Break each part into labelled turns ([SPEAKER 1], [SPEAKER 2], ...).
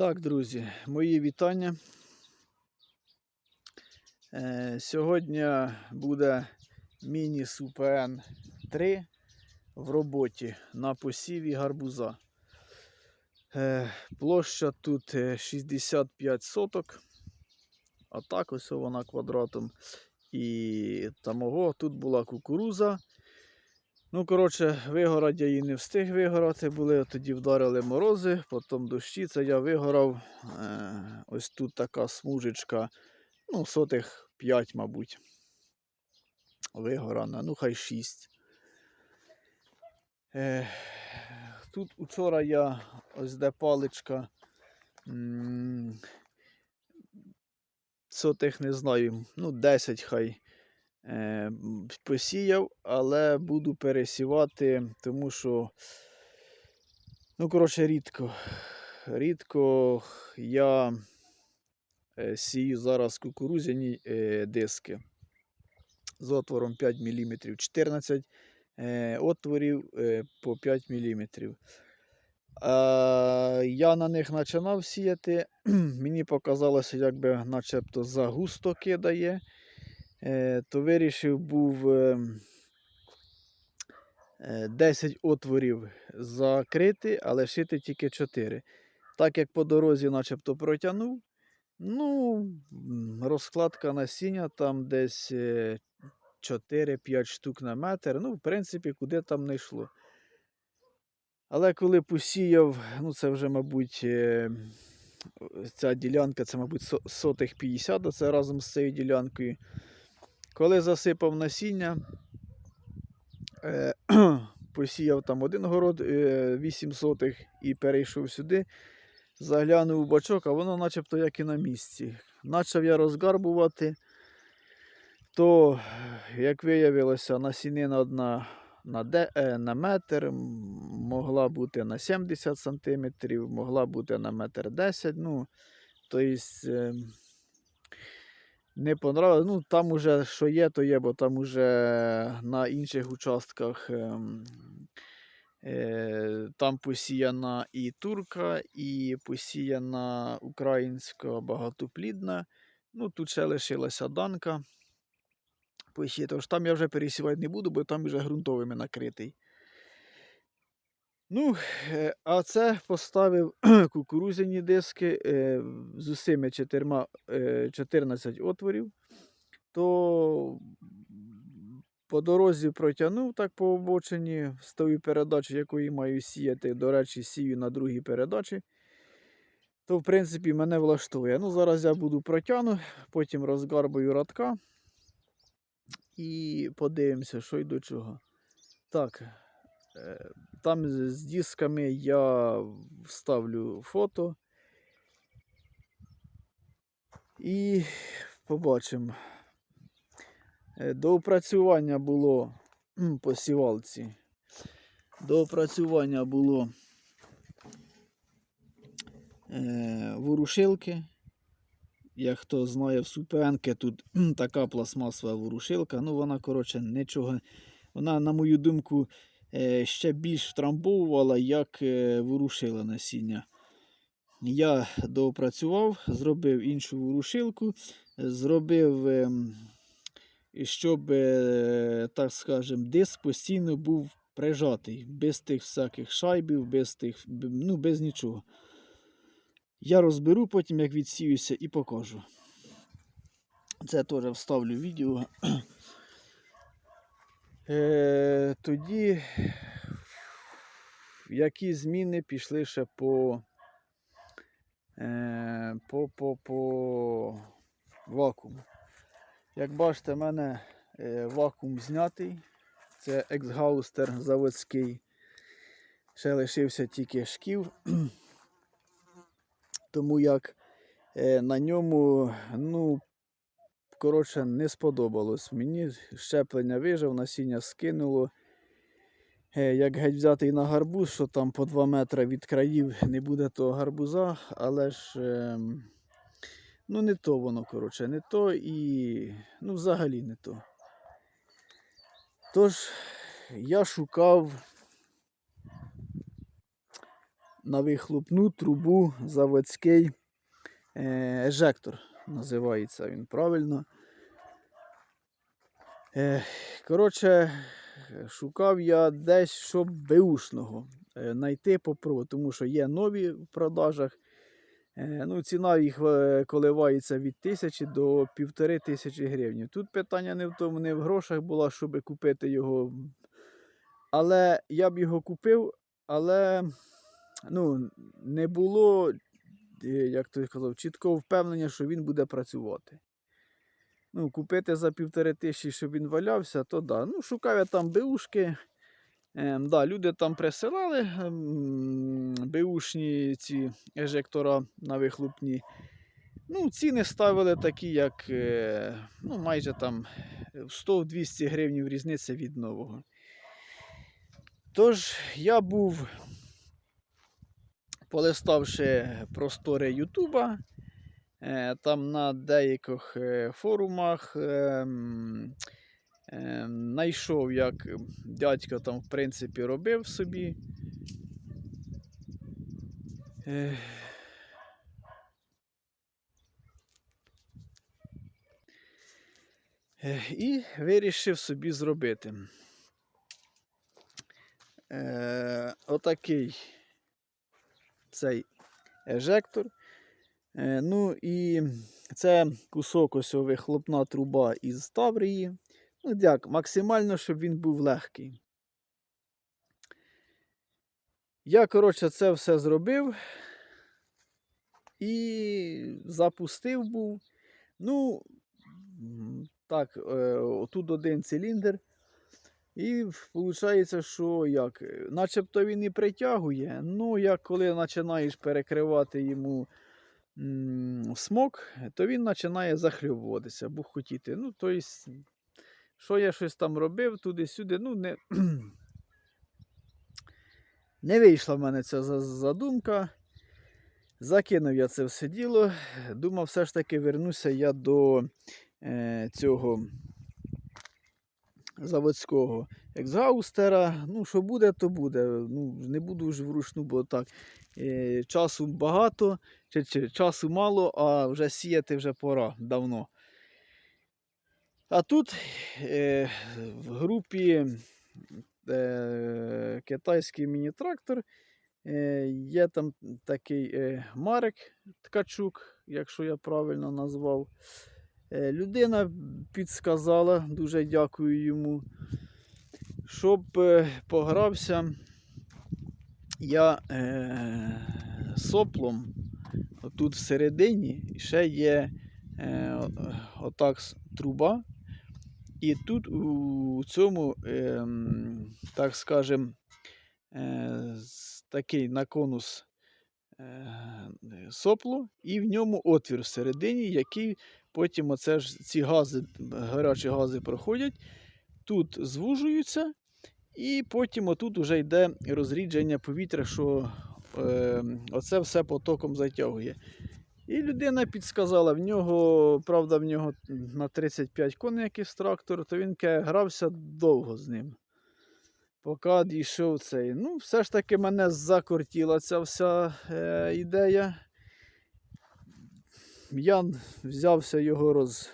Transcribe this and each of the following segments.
[SPEAKER 1] Так, друзі, мої вітання. Е, сьогодні буде міні-СУПН 3 в роботі на посіві гарбуза. Е, площа тут е, 65 соток. А так ось вона квадратом. І тамого тут була кукуруза. Ну, коротше, вигорати я її не встиг вигорати, були, тоді вдарили морози, потім дощі, це я вигорав. Е, ось тут така смужечка, ну, сотих 5, мабуть. Вигорана, ну хай 6. Е, тут учора я ось де паличка. Сотих не знаю, ну 10 хай е, посіяв, але буду пересівати, тому що, ну, коротше, рідко. Рідко я е, сію зараз кукурузяні е, диски з отвором 5 мм, 14 е, отворів по 5 мм. Я на них починав сіяти. Мені показалося, якби начебто загусто кидає. Е, то вирішив був е, е, 10 отворів закрити, але шити тільки 4. Так як по дорозі начебто протягнув, ну, розкладка насіння там десь е, 4-5 штук на метр. Ну, в принципі, куди там не йшло. Але коли посіяв, ну це вже, мабуть, е, ця ділянка, це, мабуть, сотих 50, це разом з цією ділянкою. Коли засипав насіння, е, посіяв там один город е, 8 сотих і перейшов сюди, заглянув у бачок, а воно начебто як і на місці. Почав я розгарбувати, то, як виявилося, насінина одна на, де, е, на метр, могла бути на 70 сантиметрів, могла бути на метр 10. Ну, тобто, е, не понравилось. Ну, там уже що є, то є, бо там уже на інших участках ем, е, там посіяна і турка, і посіяна українська багатоплідна. Ну, тут ще лишилася данка. Тож там я вже пересівати не буду, бо там вже ґрунтовими накритий. Ну, е, а це поставив кукурузяні диски е, з усіми е, 14 отворів. То по дорозі протягнув так по обочині з тою передачі, якої маю сіяти. До речі, сію на другій передачі. То, в принципі, мене влаштує. Ну, зараз я буду протягну, потім розгарбаю радка і подивимося, що й до чого. Так, е, там з дисками я вставлю фото. І побачимо. Е, До опрацювання було по сівалці. До опрацювання було е, ворушилки. Як хто знає в супенки, тут така пластмасова ворушилка. Ну, вона, коротше, нічого. Вона, на мою думку, ще більш втрамбовувала, як е, ворушила насіння. Я доопрацював, зробив іншу ворушилку, зробив, ем, щоб, е, так скажем, диск постійно був прижатий, без тих всяких шайбів, без тих, ну, без нічого. Я розберу потім, як відсіюся, і покажу. Це теж вставлю відео. Е, тоді, які зміни пішли ще по, е, по, по, вакууму. Як бачите, в мене е, вакуум знятий. Це ексгаустер заводський. Ще лишився тільки шків. Тому як на ньому, ну, коротше, не сподобалось. Мені щеплення вижив, насіння скинуло. Е, Як геть взятий на гарбуз, що там по 2 метри від країв не буде того гарбуза, але ж ем, ну не то воно, коротше, не то і ну взагалі не то. Тож я шукав на вихлопну трубу заводський ежектор. Називається він правильно. Е, коротше, шукав я десь, щоб беушного е, знайти попробувати, тому що є нові в продажах. Е, ну, ціна їх е, коливається від тисячі до півтори тисячі гривень. Тут питання не в тому, не в грошах було, щоб купити його. Але я б його купив, але ну, не було, е, як той казав, чіткого впевнення, що він буде працювати. Ну, купити за півтори тисячі, щоб він валявся, то да. Ну, шукав я там беушки. Ем, да, люди там присилали ем, беушні ці ежектора на вихлопні. Ну, ціни ставили такі, як е, ну, майже там 100-200 гривень різниця від нового. Тож я був, полиставши простори Ютуба, е, там на деяких е, форумах знайшов, як дядько там, в принципі, робив собі. Е, Е, І вирішив собі зробити. Е, отакий цей ежектор. Е, ну і це кусок ось вихлопна труба із Таврії. Ну, як, максимально, щоб він був легкий. Я, коротше, це все зробив і запустив був. Ну, так, е, отут один циліндр. І виходить, що як, е, начебто він і притягує, ну як коли починаєш перекривати йому м, смок, то він починає захльовуватися, бухотіти. Ну, тобто, що я щось там робив туди-сюди, ну не, не вийшла в мене ця задумка. Закинув я це все діло. Думав, все ж таки вернуся я до е, цього заводського ексгаустера. Ну, що буде, то буде. Ну, не буду вже вручну, бо так. Е, часу багато, чи, чи часу мало, а вже сіяти вже пора давно. А тут е, в групі е, китайський міні-трактор. Е, є там такий е, Марек Ткачук, якщо я правильно назвав. Е, людина підсказала, дуже дякую йому, щоб е, погрався я е, соплом. Отут всередині ще є отак труба. І тут у цьому, ем, так скажем, такий наконус е, сопло, і в ньому отвір всередині, який потім оце ж ці гази, гарячі гази проходять, тут звужуються, і потім отут вже йде розрідження повітря, що е, оце все потоком затягує. І людина підсказала, в нього, правда, в нього на 35 коней якийсь трактор, то він грався довго з ним. Поки дійшов цей. Ну, все ж таки мене закортіла ця вся е, ідея. Я взявся його роз,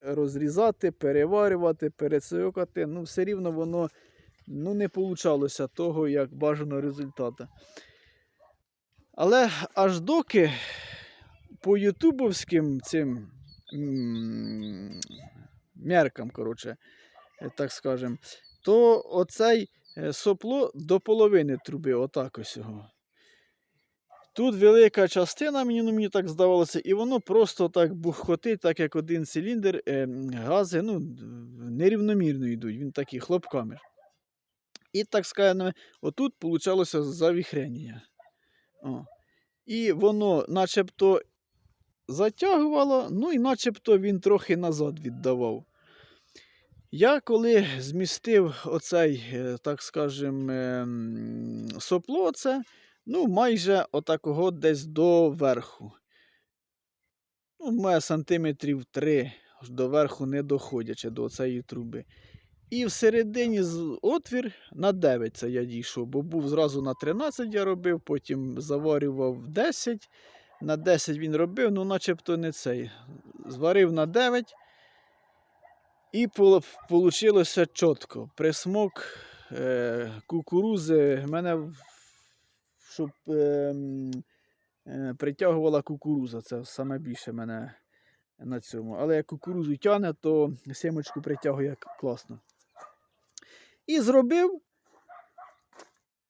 [SPEAKER 1] розрізати, переварювати, перецьокати. Ну, все рівно воно ну, не получалося того, як бажано результату. Але аж доки по ютубовським цим меркам, коротше, так скажем, то оцей е, сопло до половини труби, отак ось його. Тут велика частина, мені, ну, мені так здавалося, і воно просто так бухкотить, так як один циліндр, е, гази ну, нерівномірно йдуть, він такі хлопками. І так скажемо, отут получалося завіхрення. О. І воно начебто затягувало, ну і начебто він трохи назад віддавав. Я коли змістив оцей, е, так скажем, ем, сопло, це, ну, майже отакого десь до верху. Ну, має сантиметрів 3 аж до верху не доходячи до цієї труби. І всередині отвір на 9 це я дійшов, бо був зразу на 13 я робив, потім заварював 10. На 10 він робив, ну начебто не цей. Зварив на 9. І вийшло чітко. Присмок е, кукурузи мене, щоб е, е, притягувала кукуруза. Це саме більше мене на цьому. Але як кукурузу тягне, то сімочку притягує класно. І зробив.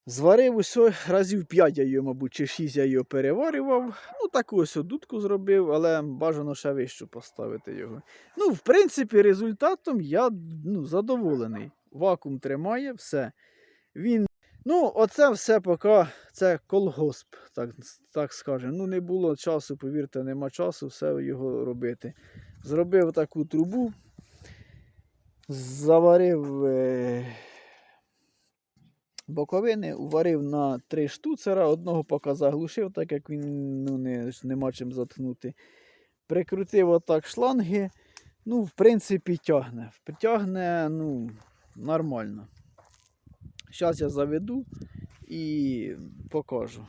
[SPEAKER 1] Зварив усе разів 5 я її, мабуть, чи 6 я її переварював. Ну, таку ось дудку зробив, але бажано ще вищу поставити його. Ну, в принципі, результатом я ну, задоволений. Вакуум тримає, все. Він. Ну, оце все поки це колгосп, так, так скажемо. Ну, не було часу, повірте, нема часу все його робити. Зробив таку трубу, заварив е, боковини, уварив на три штуцера, одного поки заглушив, так як він ну, не, нема чим заткнути. Прикрутив отак шланги. Ну, в принципі, тягне. Тягне, ну, нормально. Зараз я заведу і покажу.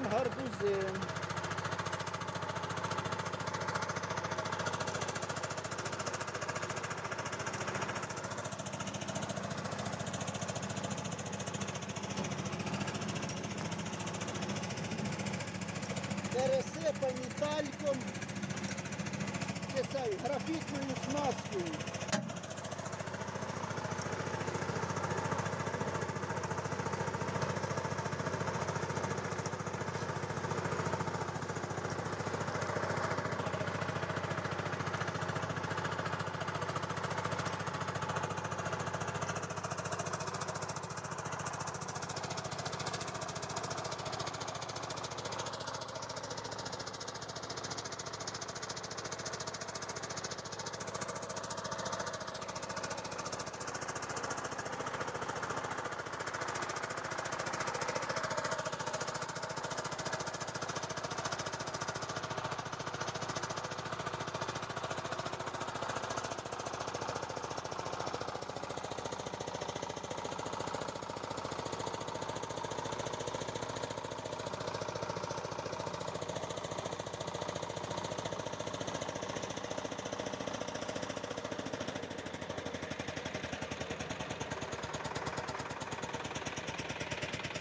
[SPEAKER 1] Вилазимо. Пересипані тальком графітною смазкою.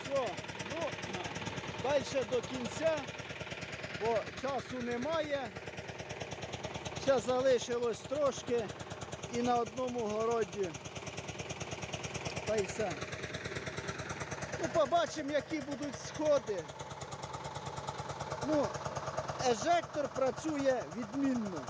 [SPEAKER 1] Все, ну, далі до кінця, бо часу немає. Ще залишилось трошки і на одному городі. Та й все. Ну, побачимо, які будуть сходи. Ну, ежектор працює відмінно.